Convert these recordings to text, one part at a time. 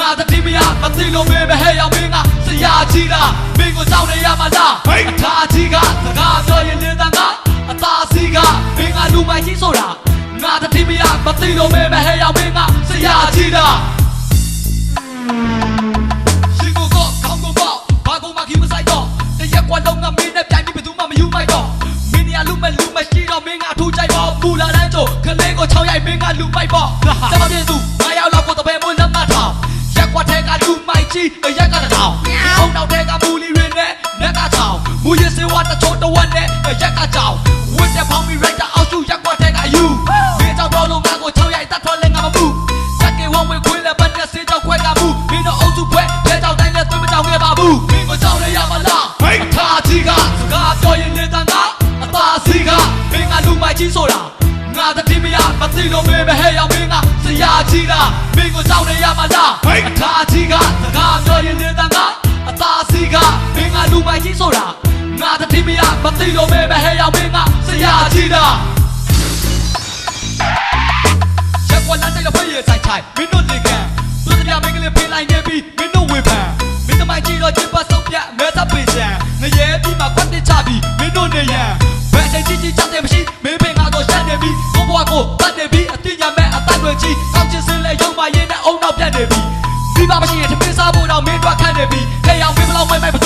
ငါတတိမရမသိလို့မေးမဟဲ့ရောက်မင်းကစရာကြီးတာမင်းကိုစောင့်နေရမှာလားအထာကြီးကစကားပြောရင်နေတန်ကအသာစီးကမင်းကလူမိုက်ကြီးဆိုတာငါတတိမရမသိလို့မေးမဟဲ့ရောက်မင်းကစရာကြီးတာရှင်ကိုကောကောင်းကိုပေါက်ဘာကိုမှခင်မဆိုင်တော့တရက်ကွာလုံးကမင်းနဲ့ပြိုင်ပြီးဘယ်သူမှမယူမိုက်တော့မင်းရလူမဲ့လူမရှိတော့မင်းကအထူးကြိုက်ပေါ့ပူလာတိုင်းကျိုခလေးကိုချောင်းရိုက်မင်းကလူပိုက်ပေါ့စမပြေသူ က်ကကြောင်ဝစ်တဲ့ဖောင်းမီရိုက်တာအောက်စုရက်ကွာထဲကယူမင်းကြောင့်တော့လို့ငါကို6ရိုက်တတ်ထွက်လဲငါမမှုစက်ကေဝဝေခွေးလည်းပတ်နဲ့စေးကြောက်ခွဲကမှုမင်းတို့အုပ်စုခွဲလဲကြောက်တိုင်းနဲ့သွေးမကြောက်ခဲ့ပါဘူးမင်းကိုကြောက်နေရမလားဟိတ်ထားကြီးကစကားပြောရင်လည်းတန်ကအသာစီကမင်းကလူမိုက်ကြီးဆိုတာငါတတိမရမသိလို့မင်းပဲဟဲ့ရောက်မင်းကဆရာကြီးလားမင်းကိုကြောက်နေရမလားဟိတ်ထားကြီးကစကားပြောရင်လည်းတန်ကအသာစီကမင်းကလူမိုက်ကြီးဆိုတာ ငါတတိမရမသိလို့မင်းပဲဟဲ့ရောက်မင်းကဆရာကြီးလားရက်ကွာလမ်းတိုင်းတော့ဖရဲ့ဆိုင်ချိုင်မင်းတို့လေကန်သူတပြမင်းကလေးဖေးလိုက်နေပြီမင်းတို့ဝေဖန်မင်းတမိုင်းကြီးတော့ချစ်ပတ်ဆုံးပြမဲသပေချံငရဲပြီးမှကွက်တစ်ချပြီမင်းတို့နေရန်ဘယ်ချိန်ကြီးကြီးချက်တယ်မရှိမင်းပင်ကတော့ရှက်နေပြီကိုဘွားကိုတတ်နေပြီအတိညာမဲ့အတတ်တွေကြီးကောက်ချစ်စင်းလဲရုံမရင်းနဲ့အုံနောက်ပြတ်နေပြီဒီပါမရှိရင်တမင်းစားဖို့တော့မင်းတို့ခန့်နေပြီဟဲ့အောင်မင်းဘလောက်မဲမဲဘယ်သ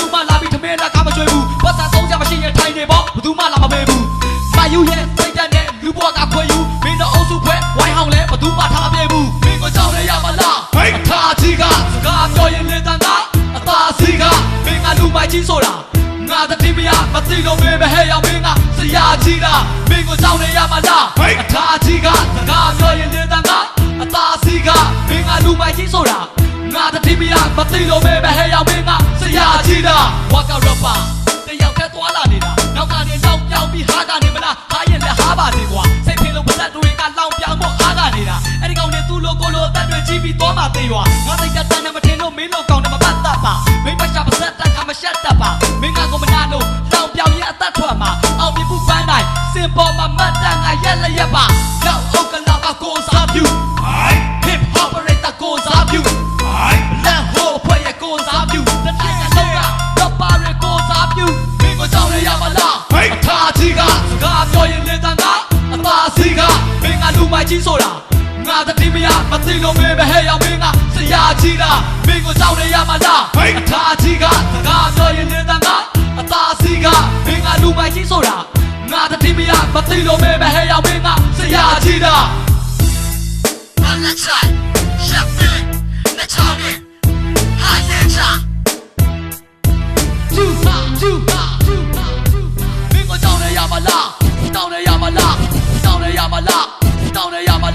ူမှလာပြီးတမ ယူရဲ့စိတ်ဓာတ်နဲ့လူဘွားကခွေယူမင်းတို့အုပ်စုဖွဲဝိုင်းဟောင်းလဲဘယ်သူမှထားမပြေဘူးမင်းကိုကြောက်နေရမလားဟိတ်အခါကြီးကစကားပြောရင်လေတန်ကအသာစီကမင်းကလူမိုက်ကြီးဆိုတာငါတတိမရမသိလို့မင်းပဲဟဲ့ရောက်မင်းကဆရာကြီးလားမင်းကိုကြောက်နေရမလားဟိတ်အခါကြီးကစကားပြောရင်လေတန်ကအသာစီကမင်းကလူမိုက်ကြီးဆိုတာငါတတိမရမသိလို့မင်းပဲဟဲ့ရောက်မင်းကဆရာကြီးလားဝါကရပါတယောက်တည်းသွားလာနေတာနောက်ကနေနောက်ပြောင်းပြီးဟာက ပေါ်မှာမတ်တန်ငါရက်လက်ရက်ပါနောက်ဟုတ်ကလာပါကိုစားပြူ hip hop operator ကိုစားပြူလမ်းဟိုဖွဲ့ရဲ့ကိုစားပြူတတိုင်းကလုံးကတော့ပါရကိုစားပြူမင်းကိုကြောက်ရရမလားအခါကြီးကစကားပြောရင်လေတန်ကအသာစီကမင်းကလူမိုက်ကြီးဆိုတာငါတတိမရမသိလို့မင်းပဲဟဲ့ရောက်မင်းကဆရာကြီးလားမင်းကိုကြောက်ရရမလားအခါကြီးကစကားပြောရင်လေတန်ကအသာစီကမင်းကလူမိုက်ကြီးဆိုတာငါတ တိမရမသိလို့မင်းပဲဟဲ့ရောက်မင်းကဆရာကြီးလား On the side, chef big, the target, high end ကျူဟာကျူဟာကျူဟာကျူဟာမင်းကိုတောင်းရရမလားတောင်းရရမလားတောင်းရရမလားတောင်းရရမ